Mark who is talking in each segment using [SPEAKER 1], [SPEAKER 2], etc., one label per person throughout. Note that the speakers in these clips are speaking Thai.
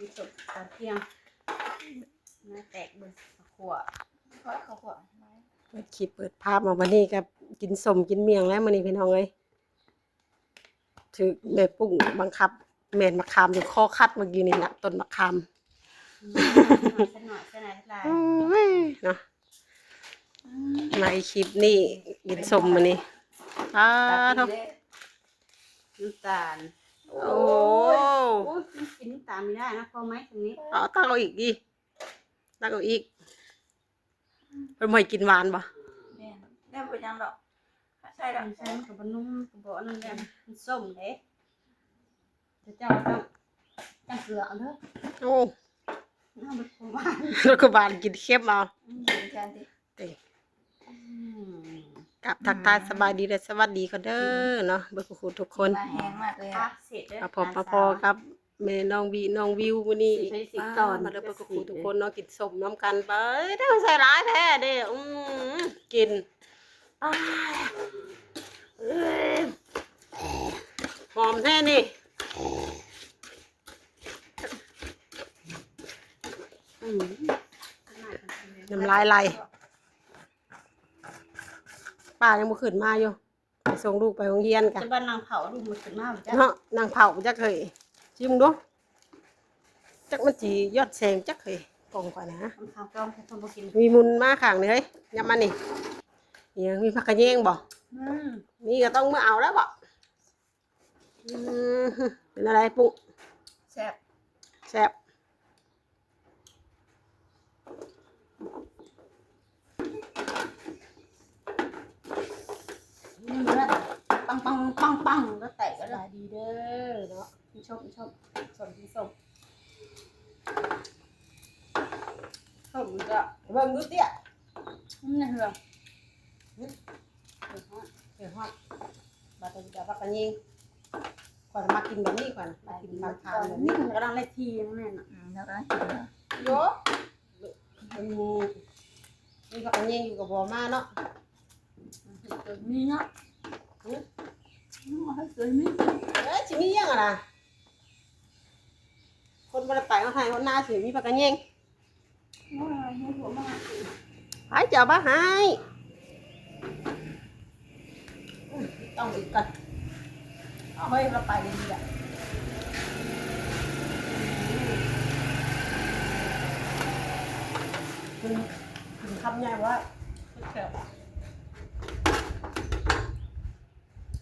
[SPEAKER 1] กินสดตอนเที่ยงน่าแตกเบิ่งขว
[SPEAKER 2] เพราะเขาขวางไว้
[SPEAKER 3] เปิดคลิปเปิดภาพมาวันนี้กับกินสมกินเมียงแล้วมื้อนี้พี่น้องเอ้ยถือแม่ปุ้งบังคับแม่นมะขามอยู่คอคัดเมื่อกี้นี่นะต้นมะขาม
[SPEAKER 1] สักหน่อยสักหน่อยสักหน่อย
[SPEAKER 3] โอ้ยเนาะในคลิปนี้กินสมมื้อนี้อ้า
[SPEAKER 2] ตา
[SPEAKER 3] เนาะ
[SPEAKER 2] ตีเล ย
[SPEAKER 1] น้ำตาล
[SPEAKER 3] โอ้
[SPEAKER 1] โอ้ยกินน้ำตาลไม่ได้นะพอไหมตรงนี้
[SPEAKER 3] เอาตั้งเอาอีกดิตั้งเอาอีกเป็นไม่กินหวานปะ
[SPEAKER 2] แม่นได้ไปยังดอกใช่ดอก
[SPEAKER 1] มันใช้กับบนุ่มกับบนั่นแหละมันส้มเด้จะเจ้าต้องจังเกลือเอาเด้อ
[SPEAKER 3] โอ้
[SPEAKER 1] น้ำมันหวาน
[SPEAKER 3] รถกระบาลกินเข้มเอา
[SPEAKER 2] เป็นแทนที่
[SPEAKER 3] เอ้ย กับทักทายสบายดีและสวัสดีกันเด้อเนาะเบิกคุณทุกคน
[SPEAKER 2] มาแห้งมากเลย
[SPEAKER 1] พั
[SPEAKER 2] อะ
[SPEAKER 1] กเสร็จเด้อ
[SPEAKER 3] มาพบมาพอครับแม่น้องวีน้องวิวมื้อนี้
[SPEAKER 1] สิสิ
[SPEAKER 3] อ่า
[SPEAKER 1] ก่อน
[SPEAKER 3] มาเด้อเบิกคุณทุกคนเนาะกินสมน้ำกันไปเอ้ยได้ใส่ร้ายแท้เด้ออืมกินอ้ายเอ้ยหอมแท้นี่อืมน้ำลายไหล ป้ายังบ่ขึ้นมาอยู่ไปส่งลูกไปโรงเรียนกัน
[SPEAKER 1] จะบ้านนางเผาดูมันขึ้นมาจ้ะ
[SPEAKER 3] เนาะนางเผาจักเคยชิมดูจักมันจียอดแสงจักเคยกล่องก่อนนะ
[SPEAKER 1] น้ำข้าวกล้องให้คนบ่กิน
[SPEAKER 3] มีมุนมาข้างนี่เฮ้ยยำมันนี่ยังมีผักกระเยงบ่
[SPEAKER 1] อืม
[SPEAKER 3] นี่ก็ต้องมาเอาแล้วบ่อืมเป็นอะไรปุ๊
[SPEAKER 2] แซ่บ
[SPEAKER 3] แซ่บ
[SPEAKER 1] นี่มันนะ ปังปังปังปังแล้วแตก
[SPEAKER 3] ส
[SPEAKER 1] ก็ได้
[SPEAKER 3] บายดีเด้อเนาะ
[SPEAKER 1] พี่ชมพี่ชม
[SPEAKER 3] สมที่ส้ม
[SPEAKER 1] ชมมันก็
[SPEAKER 3] เบิ่งดูเตี้ย
[SPEAKER 1] อืมนี่เหรอ
[SPEAKER 3] เดี๋ยวฮอดบาดจะผักกระเยงก่อนมากินแบบนี้ก่อนมากินบางทานแบบ
[SPEAKER 1] นี่
[SPEAKER 3] นี้
[SPEAKER 1] มันกำลังเล็กทีนั่นน่ะ
[SPEAKER 2] อืมแล้วก็กินแล้ว
[SPEAKER 3] โยมันมีผักกระเยงอยู่กับบ่อมาเนาะ
[SPEAKER 1] นี่เนาะ
[SPEAKER 3] หือ
[SPEAKER 1] น้ องให้สวยมั้ย
[SPEAKER 3] เอ้ยสิมียังอะนะคนบ่ได้ไปเอาให้คนหน้าสิมีผักกระเยง
[SPEAKER 1] โอ้ยให้หัวมาก
[SPEAKER 3] หายเจ้าบ่หายต้องอีกกันเอาเฮ้ยเราไปดีๆอะถึงถึงคำใหญ่ว่าแถว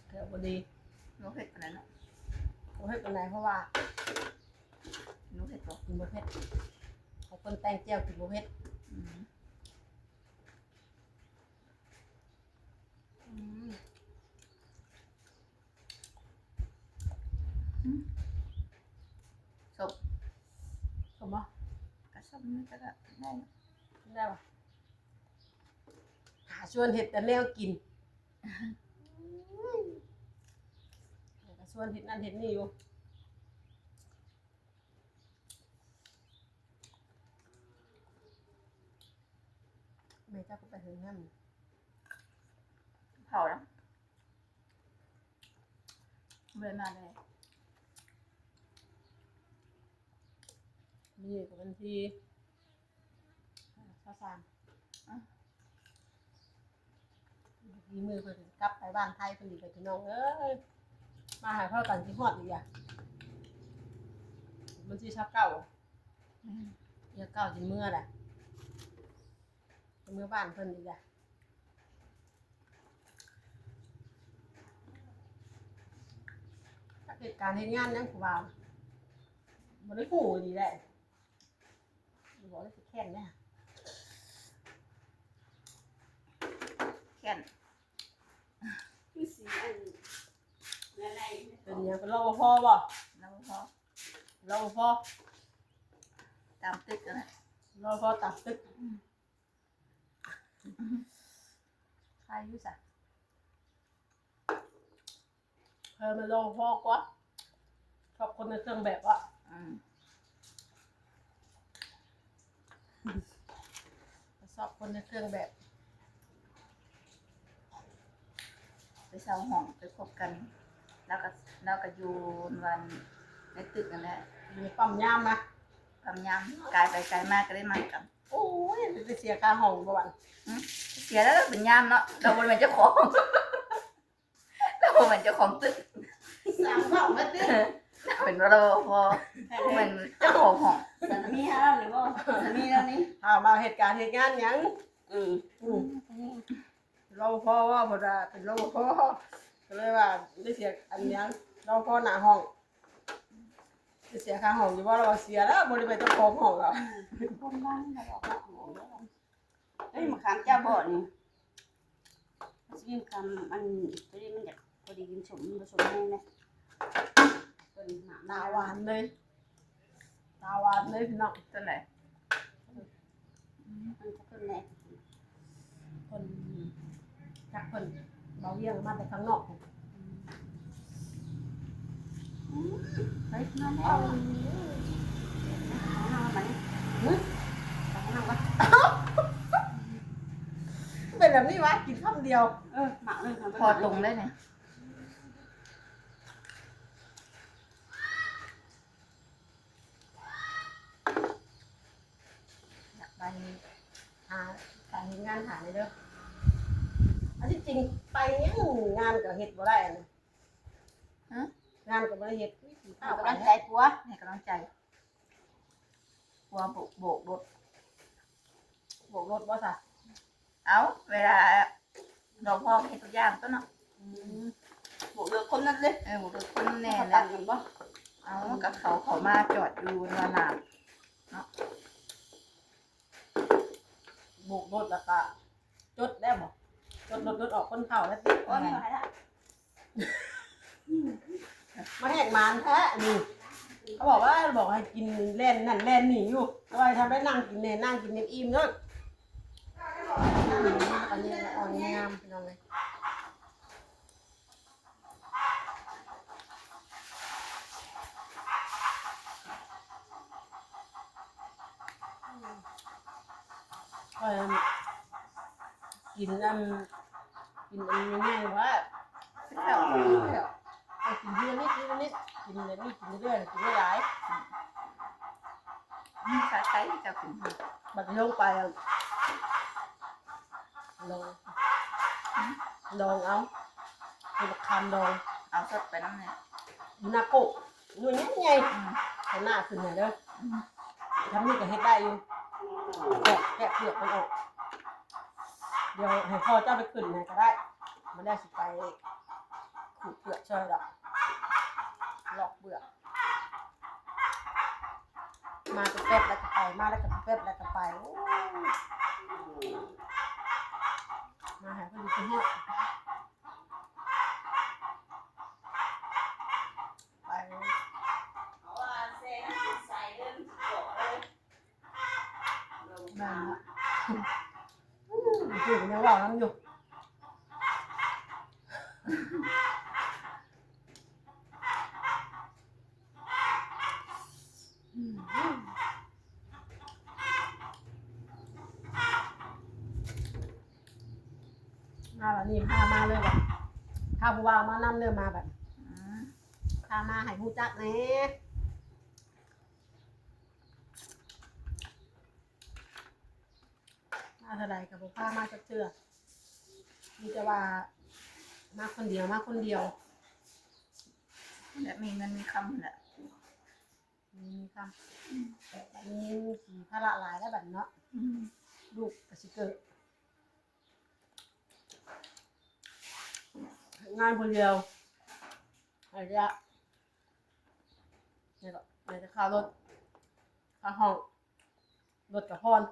[SPEAKER 3] แถวบ่ดี
[SPEAKER 2] หนูเผ็ดขนาดนั้น
[SPEAKER 3] บ่เฮ็ดปานใดเพราะว่า
[SPEAKER 2] หนูเผ็ดบอก
[SPEAKER 3] กินบ่เผ็ดให้คนแต่งเจียวกินบ่เผ็ด
[SPEAKER 2] อืมศพ
[SPEAKER 3] สมบ่
[SPEAKER 2] กระชับนี่ก็ได้
[SPEAKER 3] ได้ป่ะหาชวนเห็ดแต่แนวกิน ก็ชวนเห็ดนั่นเห็ดนี่อยู่แม่เจ้าก็ไปถึงนั่น
[SPEAKER 2] เผาแล้วเบื่อมาเลย
[SPEAKER 3] นี่กับบัญชีข้าวสารมีมือเพิ่นกลับไปบ้านไทยเพิ่นอีกไปพี่น้องเอ้ย มาหาพ่อกันที่ฮอดอีกอะบัญชีชับเก่า
[SPEAKER 2] อืม
[SPEAKER 3] เดี๋ยวเก่าจิเมื่อแหละเมื่อบ้านเพิ่นอีกอะถ้าเหตุการณ์เฮ็ดงานยังกูว่าบ่ได้กูดีแหละบ่ได้สิแค้นเนี่ย
[SPEAKER 2] แค่น
[SPEAKER 1] คือสีอันอะไร
[SPEAKER 3] เป็นหยังเป็นรปภบ่
[SPEAKER 2] แล้วพอ
[SPEAKER 3] รปภ
[SPEAKER 2] ตามตึกกันนะ
[SPEAKER 3] รปภตัดตึก
[SPEAKER 2] ใครอยุ่สะ
[SPEAKER 3] เพิ่นเป็นรปภกว่าชอบคนในเครื่องแบบอะ
[SPEAKER 2] อืม
[SPEAKER 3] ชอบคนในเครื่องแบบ
[SPEAKER 2] ไปเช่าห้องไปคบกัน แล้วก็แล้วก็อยู่วันในตึกกันแหละ
[SPEAKER 3] มีปั๊มยามนะ
[SPEAKER 2] อทำยำกลายไปไกลมากก็ได้มากัน
[SPEAKER 3] โอ้ยไปเสียค่าห้องบ่วัน
[SPEAKER 2] เสียแล้วเป็นยำเนาะเราบริเวณเจ้าของเราบริเวณเจ้าของตึก
[SPEAKER 1] สามห้องมาตื้อ
[SPEAKER 2] เราเป็นรปภเป็นเจ้าของห้อง
[SPEAKER 1] สามีฮะหรือว่าสามีแล้วนี่
[SPEAKER 3] ถามมาเหตุการณ์เหตุงานหยังอืมอืมเราพอว่าบ่ได้เป็นเราพอ ก็เลยว่าได้เสียอันหยังเราพอหน้าห้องได้เสียค่าห้องอยู่ว่าเราเสียแล้วบ่ได้ไปเจ้าของห้องแล้ว
[SPEAKER 1] คนบ้านเราบอกว่าเฮ้ยมะขามเจ้าบ่อนี่มันจะมีมะขามอันตัวนี้มันอยากพอดีกินสมผสมแห้งเลยตัวนี้หนา
[SPEAKER 3] ตาหวานเลยตาหวานเลยพี่น้อง
[SPEAKER 2] ต้นไหน
[SPEAKER 1] มันจะขึ้นแน่
[SPEAKER 3] คนจากคน เบาเยี่ยงมาแต่ข้างนอก
[SPEAKER 1] เฮ้ยนั่นแหละเอาเอาไหมเอาเอาวะ
[SPEAKER 3] เป็นแบบนี้วะกินคำเดียว
[SPEAKER 1] เออหมักเลย
[SPEAKER 2] พอตรงได้เนี่ย
[SPEAKER 3] อยากไปหาการงานหาเลยเด้ออั นที่จริงไปเนี่ยงานก็เฮ็ดบ่ได้อะนะงานก็บ่ได้เฮ็ด
[SPEAKER 1] เอากำลังใจปัว
[SPEAKER 2] ให้กำลังใจกลัวโบกโบกรถ
[SPEAKER 3] โบกรถบ่ซะ
[SPEAKER 2] เอาเวลาเราพ่อเห็นตัวอย่างต้นเนาะ
[SPEAKER 1] บอกเลือกคนนั้นเลย
[SPEAKER 2] เออโบกรถคนแน่
[SPEAKER 1] แน่
[SPEAKER 2] แล้
[SPEAKER 1] แล้ววกันบ่
[SPEAKER 2] เอากับเขาเขามาจอดอยู่นานาน
[SPEAKER 3] โบกรถแล้วก็จดได้บ่ จดรถรถออกคนเข้าแล้วติ
[SPEAKER 1] โอ้ยไม่ไหวละ
[SPEAKER 3] มาแหกมานแท้นี่เขาบอกว่าบอกให้กินเล่นนั่นเล่นนี่อยู่ทำไมทำได้นั่งกินเน่นั่งกินเน่อิ่มเนาะอันนี้อ่อนงามพี่น้องเลยเอ่อ กินอันกินอันง่ายๆว่า
[SPEAKER 2] ๆแล้ว
[SPEAKER 3] เอากินเรื่อยนิดกินนิดกินเรื่อยนิดกินเรื่อยกินไม่หลาย
[SPEAKER 2] สาใช้จะขุน
[SPEAKER 3] บัดลงไปอะลองลองเอาเป็นคำลอง
[SPEAKER 2] เอาสดไปน้ำเนี่ย
[SPEAKER 3] อยู่หน้าโกะอยู่นี่ไง
[SPEAKER 2] อืม
[SPEAKER 3] เอาหน้าขึ้นหน่อยเด้อทำนี่ก็เฮ็ดได้อยู่แกะแกะเปลือกมันออก เดี๋ยวให้พ่อเจ้าไปขึ้นให้ก็ได้มันได้สิไปขูดเปลือกช่วยดอกลอกเปลือกมาก็แป๊บแล้วก็ไปมาแล้วก็แป๊บแล้วก็ไปโอ้ยมาหาคนดีคนเนี้ยไป
[SPEAKER 1] ว่า เซนใส่เดินบอกเลย
[SPEAKER 3] แม่ละอยู่ยังว่าน้ำอยู่มาแบบนี้พามาเลยแบบพาผู้ว่าวมานำเดินมาแบบ
[SPEAKER 2] อืม
[SPEAKER 3] พามาให้ผู้จักแหน่ม เท่าไรกับพามาจักเชื่อมีแต่ว่ามาคนเดียวมาคนเดียว
[SPEAKER 2] และมีเงินมีคำแหละ
[SPEAKER 3] มีคำมีขี่ภาระหลายแล้วแบบเนาะ
[SPEAKER 2] อืม
[SPEAKER 3] ลูกกสิเกิดงานคนเดียวอาจจะเนี่ยก็อาจจะค่ารถค่าห้องรถกับพร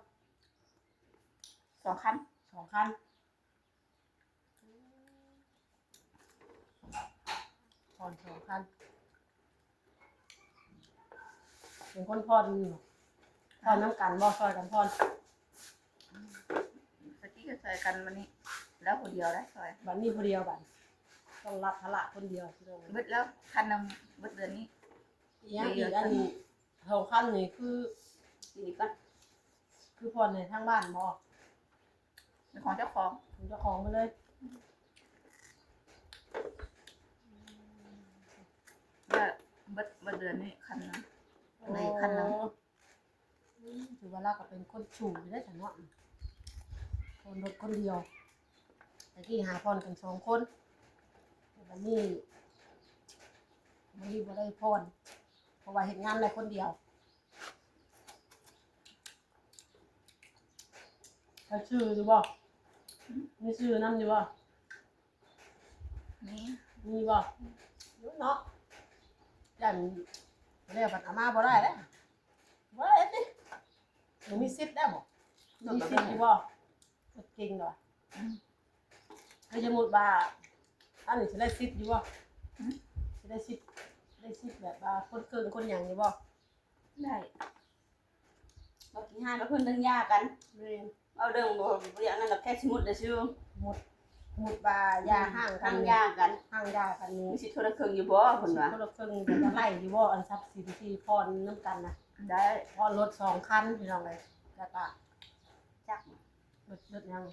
[SPEAKER 2] สองคัน
[SPEAKER 3] สองคันพรสองคันเป็นคนพรพรน้ำกันบ่ซอยกันพร
[SPEAKER 2] สกี้ก็ใส่กันวันนี้ แล้วคนเดียวได้ซอย
[SPEAKER 3] บัดนี้คนเดียวบัดต้องรับภาระคนเดียวที่ต้อง
[SPEAKER 2] เบิดแล้วคันหนึงเบิดเดือนนี้
[SPEAKER 3] อีกอย่างอีกอันนี้สองคันนี่คือ
[SPEAKER 1] นี่ก็
[SPEAKER 3] คือพรในทางบ้านบ่
[SPEAKER 2] เป็นของเจ้าของ
[SPEAKER 3] ผมเจะของไปเลย
[SPEAKER 2] แล้วเบิดเบิดเดือนนี้คันหนึงเหลืออีกคันหนึ่ง
[SPEAKER 3] โอ้อืมถือว่าเราก็เป็นคนชูอยู่ได้แต่เนาะคนรถคนเดียวแต่กี้หาพรกันสองคนแต่วันนี้วันนี้บ่ได้พรเพราะว่าเห็นงานในคนเดียวเขาชื่ออยู่บ่ มีชื่อนั่นอยู่บ่
[SPEAKER 2] นี่
[SPEAKER 3] มีบ่อยู่เนาะยันเรียกบัตรอามาบ่ได้แล้วบ่ได้ดิหนูมีสิทธิ์ได้บ่มีสิทธิ์อยู่บ่รถเก่งดอกถ้าสมมุติว่าอันนี้สิได้สิทธิ์อยู่บ่สิได้สิทธิ์ได้สิทธิ์แบบว่าคนเกินคนหยังอยู่บ่
[SPEAKER 2] ได้
[SPEAKER 1] เรากินห้าเราเพิ่นเรื่องยากัน
[SPEAKER 3] เรียน
[SPEAKER 1] เอาเรื่องบ่บ่อย่างนั้นเราแค่สมมุติเด้อซื่อ
[SPEAKER 3] หมดหมดว่ายาห่างกั
[SPEAKER 1] ทานงยากัน
[SPEAKER 3] ห่างยากันนี่
[SPEAKER 1] มีสิโทรเครื่องอยู่บ่เพิ่นว่า
[SPEAKER 3] คนละครึ่งแต่ว่าไล่อยู่บ่อันทรัพย์สินที่พรน้ำกันนะ
[SPEAKER 2] ได้
[SPEAKER 3] พรรถสองคันพี่น้องเลยแล้วก็
[SPEAKER 1] จัก
[SPEAKER 3] รถรถยัง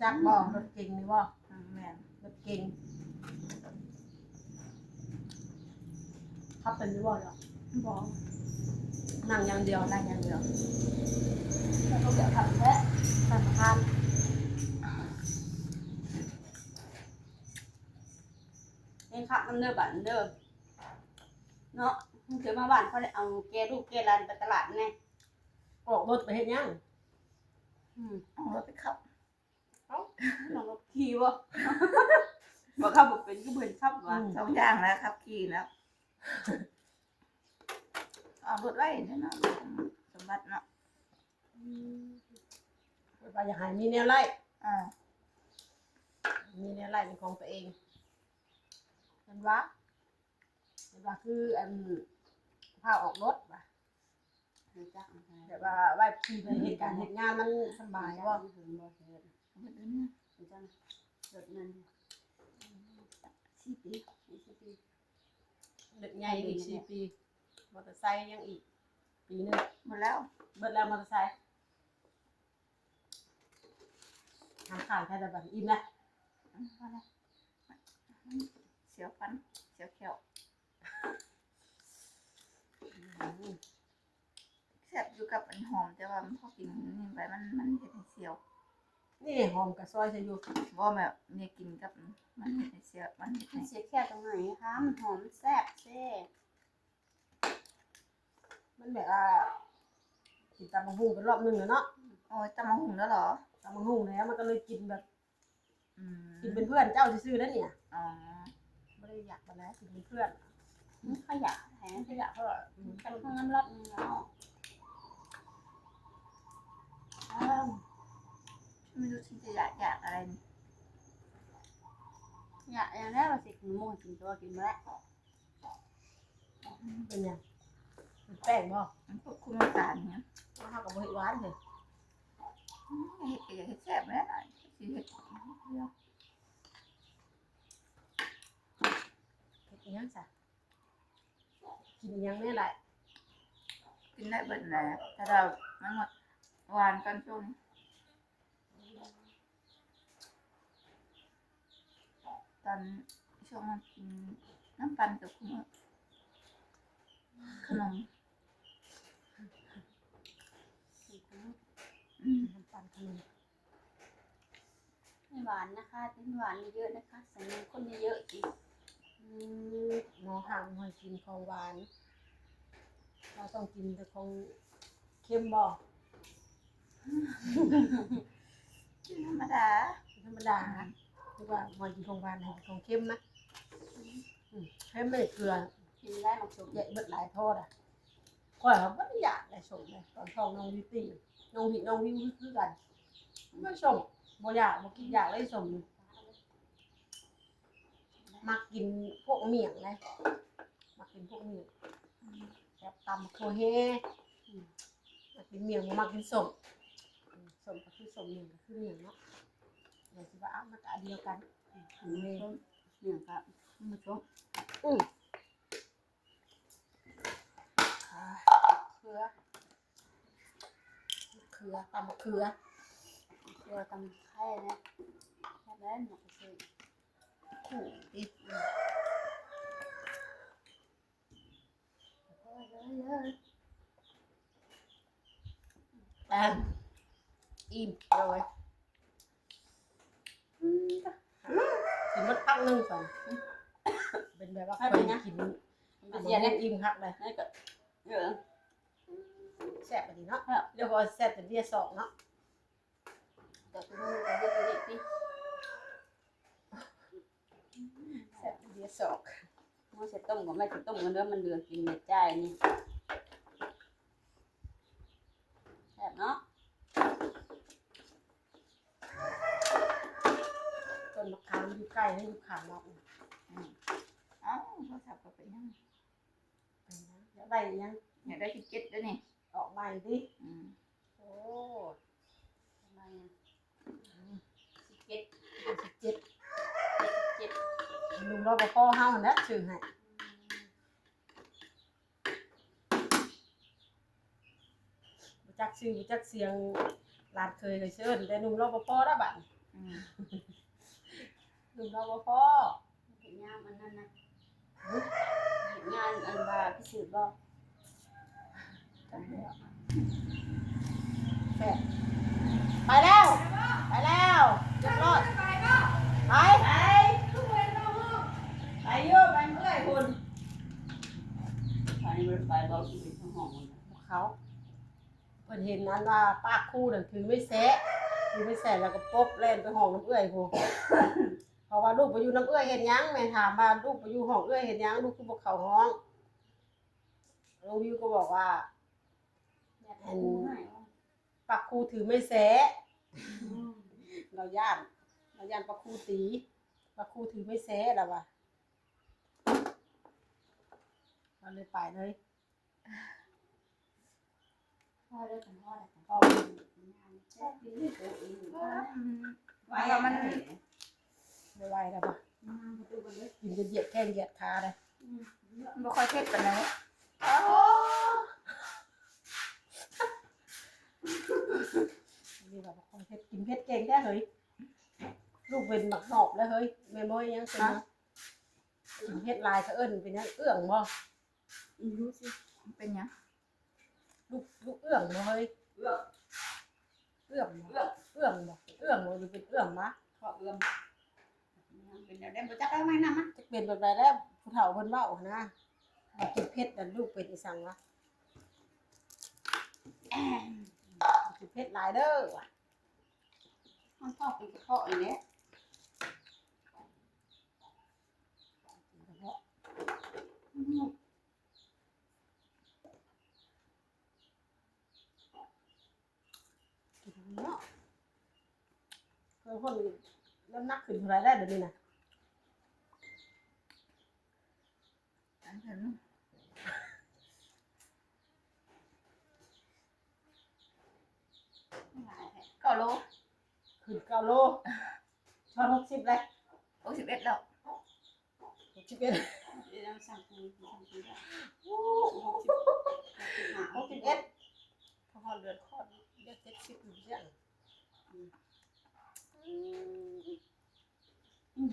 [SPEAKER 3] จักบ่รถเก่งนี่บ่
[SPEAKER 2] อืมแม่น
[SPEAKER 3] รถเก่งขับเป็นอยู่บ่เนาะ
[SPEAKER 2] บอก
[SPEAKER 3] นั่งอย่างเดียว
[SPEAKER 2] ได้อย่างเดียว
[SPEAKER 3] แล้วก็แบบขับแท้ขับคัน
[SPEAKER 1] นี่ครับมันเด้อบัดเด้อเนาะเดี๋ยวมาบ้านเขาได้เอาแกลูกแกหลานไปตลาดแน่
[SPEAKER 3] ออกรถไปเฮ็ดหยัง
[SPEAKER 1] อืม
[SPEAKER 2] เอารถไปขับ
[SPEAKER 1] ลองรถขี่บ่บ่ขับบ่เป็นก็เบิ่นขับว่า
[SPEAKER 2] สองอย่างแล้วครับขี่แล้วเอารถไว้เดี๋ยวเนาะสมบัติเนาะ
[SPEAKER 3] ว่าอยากให้มีแนวไล่
[SPEAKER 2] อ่า
[SPEAKER 3] มีแนวไล่เป็นของตัวเองมันว่ามันว่าคืออันพาออกรถว่ะ
[SPEAKER 1] จัก
[SPEAKER 3] แบบว่าไว้ขี่ไปเหตุการณ์เหตุงานมันสบายว่า
[SPEAKER 1] บ่เห็นบ่เห็น
[SPEAKER 2] เอาไปดูนะ
[SPEAKER 1] จังรถนั้น
[SPEAKER 2] สี่ปี
[SPEAKER 1] 20ปี
[SPEAKER 3] เด็กใหญ่อีกสี่ปี มอเตอร์ไซค์ยังอีก ปีหนึง
[SPEAKER 2] หมดแล้ว
[SPEAKER 3] เบิดแล้วมอเตอร์ไซค์ทางข้างแค่แต่แบบอิ่มนะ
[SPEAKER 2] อืมพอแล้วเสียวฟัน เสียวเขียวแซ่บอยู่กับอันหอมแต่ว่ามันพอกินนี่ไปมันมันเห็ดให้เสียว
[SPEAKER 3] นี่หอมกับซอยใส่อยู่
[SPEAKER 2] ว่าแบบเนี่ยกินกับมันเห็ดให้เสียวมันเห็ด
[SPEAKER 1] มั
[SPEAKER 2] ให้
[SPEAKER 1] นเสียแค่ตรงไหนคะมันหอมแซ่บเซ่
[SPEAKER 3] มันแบบว่ากินตำมะฮุ่งเป็นรอบหนึงแล้วเนาะ
[SPEAKER 2] โอ้ยตำมะหุงแล้วเหรอ
[SPEAKER 3] ตำมะฮุ่งแล้วมันก็เลยกินแบบ
[SPEAKER 2] อืม
[SPEAKER 3] กินเป็นเพื่อนเจ้าซื่อๆนั่นเนี่ย
[SPEAKER 2] อ๋อ
[SPEAKER 3] ไม่ได้อยากมาแล้วกินเป็นเพื่อน
[SPEAKER 1] มันขยะแท้
[SPEAKER 3] ไม่อยากเท่าไหร่อืม
[SPEAKER 1] กันข้างน้ำรับนึงแล้ว
[SPEAKER 3] อ้าว
[SPEAKER 2] ไม่รู้ฉันจะอยากอยากอะไรนี่
[SPEAKER 1] อยากอย่างแรกว่าสิกินหมูกินตัวกินมาแล้ว
[SPEAKER 3] เป็นยังเป็น แป้งบ่
[SPEAKER 2] มันพวกคุณน้ำตาลเนี่ย
[SPEAKER 3] ข้าวกับบะหมี่หวานเลย
[SPEAKER 2] อืมเห็ดก็อยากเห็ดแซ่บแล้วนะสิเห็ดเดียว
[SPEAKER 3] เฮ็ดอิหยังซะกินอิหยังแน่แหละ
[SPEAKER 2] กินได้เบิดแหละแต่เรามันหมดหวานกันช่วงนี้ตอนช่วงมันกินน้ำปันกับคุณขนมอืม
[SPEAKER 3] น้ำตาลขนม
[SPEAKER 1] ไม่หวานนะคะเป็นหวานเยอะนะคะใส่นมข้นเยอะๆอีก
[SPEAKER 3] อืมหมอห้ามให้กินของหวาน เราต้องกินแต่ของเค็มบ่
[SPEAKER 2] กินธรรมดา
[SPEAKER 3] ธรรมดาคือว่าหมอกินของหวานให้กินของเค็มนะอืมเค็มไม่ได้เกลือ
[SPEAKER 1] กินได้หมดสุก
[SPEAKER 3] เยอะเบิดหลายโทษอะข่อยเขาไม่ได้อยากเลยส่งเลยตอนท้องน้องวิตตี้ น้องวิน้องวิวคือกันไม่ส่งบ่อยากบ่กินอยากเลยส่งมักกินพวกเมี่ยงเลยมักกินพวกเมี่ยงแบบตำโคเฮอืมมักกินเมี่ยงบ่มักกินส้มอืมส้มก็คือส้มเมี่ยงก็คือเมี่ยงเนาะเดี๋ยวสิว่าอ้าวมันก็อันเดียวกันอืม
[SPEAKER 1] นี่เนี่ยครับมันสุก
[SPEAKER 3] อืม
[SPEAKER 1] เคือ
[SPEAKER 3] เขือตำมะเขือ
[SPEAKER 1] เคือตำไข่นะแค่นั้นหมดเลย
[SPEAKER 2] ขู่ติด
[SPEAKER 3] อะอิ่มเลยกินหมดพักหนึงก่อนเป็นแบบว่าเคยกินอัน
[SPEAKER 1] เสีย
[SPEAKER 3] นี้
[SPEAKER 1] เนี่ย
[SPEAKER 3] อิ่มคักเลย
[SPEAKER 1] นี่ก็เยออ
[SPEAKER 3] แซ่บดีเนาะเรียกว่าแซ่บแต่เดียวสองเนาะ
[SPEAKER 1] ก็คือก็คือนี่พี่
[SPEAKER 3] แซ่บแต่เดียวสอง
[SPEAKER 1] มันจะต้มก็ไม่จะต้มกันเด้อมันเดือดกินเม็ดจ่ายนี่แซ่บเนาะ
[SPEAKER 3] ต้นมะขามอยู่ใกล้ให้อยู่ขามเราเป็น
[SPEAKER 2] เอ้าโทรศัพท์ก็เป็นยัง
[SPEAKER 3] นะแล้วได้ยัง
[SPEAKER 2] อยากได้สิบเจ็ดด้วยนี่
[SPEAKER 3] ออกมาอีกดิ
[SPEAKER 2] อืม
[SPEAKER 3] โอ้
[SPEAKER 1] ทำไมอะสิบเจ็ด
[SPEAKER 3] สิบเจ็ด
[SPEAKER 1] เจ็ด
[SPEAKER 3] ลุงรปภเฮาหั่นแหละชื่อให้บ่จักชื่อบ่จักเสียงหลานเคยเลยเชิญแต่ลุงรปภละบัด
[SPEAKER 2] อืม
[SPEAKER 3] ลุงรปภ
[SPEAKER 1] เห็นงานอันนั้นนะเห็นงานอันว่าพิสูจน์บ่
[SPEAKER 3] จัก แล้วแปะไปแล้ว ไปแล้วเรียบร้อยไปไป
[SPEAKER 1] ไปไปเยอะไปเมื่อยคุณไปมันไปบอกที่เป็นห้องมัน
[SPEAKER 3] เขาเพิ่นเห็นนั้นว่าป้าคู่นั่นถือไม่แซะถือไม่แซะแล้วก็ปบเล่นไปห้องน้ำเอื้อยพูเพราะว่าลูกไปอยู่น้ำเอื้อยเห็นยังแม่ถามว่าลูกไปอยู่ห้องเอื้อยเห็นยังลูกคือบอกเขาห้องลุงวิวก็บอกว่า
[SPEAKER 1] อันนี้ให้
[SPEAKER 3] ป้าคู่ถือไม่แซะเราย่านเราย่านป้าคู่ตีป้าคู่ถือไม่แซะแล้ววะเราเลยไปเลย
[SPEAKER 1] พ่อได้กันพ่อได้กัน
[SPEAKER 3] พ่อ
[SPEAKER 1] งานแซ่บดีเลยตัวเอไว้แล้วมัน
[SPEAKER 3] ไม่ไหวแล้วปะ
[SPEAKER 1] กิน
[SPEAKER 3] จนเหยียดแข้งเหยียดขาเลย
[SPEAKER 2] บ่ค่อยเผ็ดปานใด
[SPEAKER 3] นี่แบบคนเพชรกินเพชรเก่งแค่เฮ้ยลูกเป็นหมักหอบแล้วเฮ้ยแม่บ่อยยังเป็นนะกินเพชรลายก็เอิ้นเป็นยังเอื้องบ่
[SPEAKER 1] รู้สิ
[SPEAKER 2] มันเป็นหยัง
[SPEAKER 3] ลูกลูกเอื้องบ่เฮ้ย
[SPEAKER 1] เอื้อ
[SPEAKER 3] เอื้องบ่
[SPEAKER 1] เอื้อ
[SPEAKER 3] เอื้องบ่เอื้องบ่หรือเป็นเอื้องมะ
[SPEAKER 1] ขอเอื้อมเป็นแนวได้บ่จักเอาไหมนะมะ
[SPEAKER 3] จะเป็นแบบใดแล้วผู้เฒ่าเพิ่นเว้านะว่ากินเพชรนั่นลูกเป็นอีสังวะ กินเพชรลายเด้อว่ะ
[SPEAKER 1] มันชอบเป็นกระเพาะอย่างเนี้ย
[SPEAKER 3] เนาะเคยคนน้ำหนักขึ้นเท่าไรได้เดี๋ยวนี้นะ
[SPEAKER 2] อันถึงเก้า โล
[SPEAKER 3] ขึ้นเก้าโลช้อนหกสิบเลย
[SPEAKER 2] หกสิบเอ็ดแล้ว
[SPEAKER 3] หกสิบเอ็ด
[SPEAKER 1] เดี๋ยวสั่งคุณสั่งคุณได้
[SPEAKER 3] หกสิบเอ็ดพอเดือนคลอดเดือนเจ็ดสิบอยู่ยัง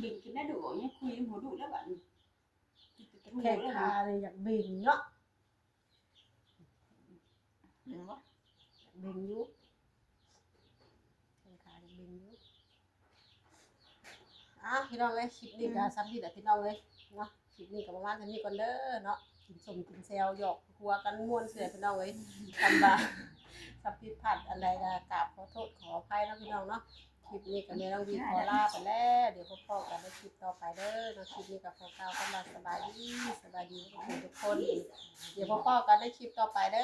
[SPEAKER 1] บินกินได้ดูเนี่ยคุยหัวดูแล้วแบบ
[SPEAKER 3] อะพี่น้องเอ้ยคลิปนี้ก็ซ้ำที่แต่พี่น้องเอ้ยเนาะคลิปนี้ก็ประมาณเท่านี้ก่อนเด้อเนาะกินสมกินแซวหยอกหัวกันม่วนเสือพี่น้องเอ้ยทำบาสับผิดพลาดอะไรก็กราบขอโทษขออภัยเนาะพี่น้องเนาะคลิปนี้ก็ไม่ต้องวีขอลาไปแล้ว เดี๋ยวพบกันในคลิปต่อไปเด้อในคลิปนี้กับพวกเราก็มาสบายดีสบายดีทุกคนทุกคนเดี๋ยวพบกันในคลิปต่อไปเด้อ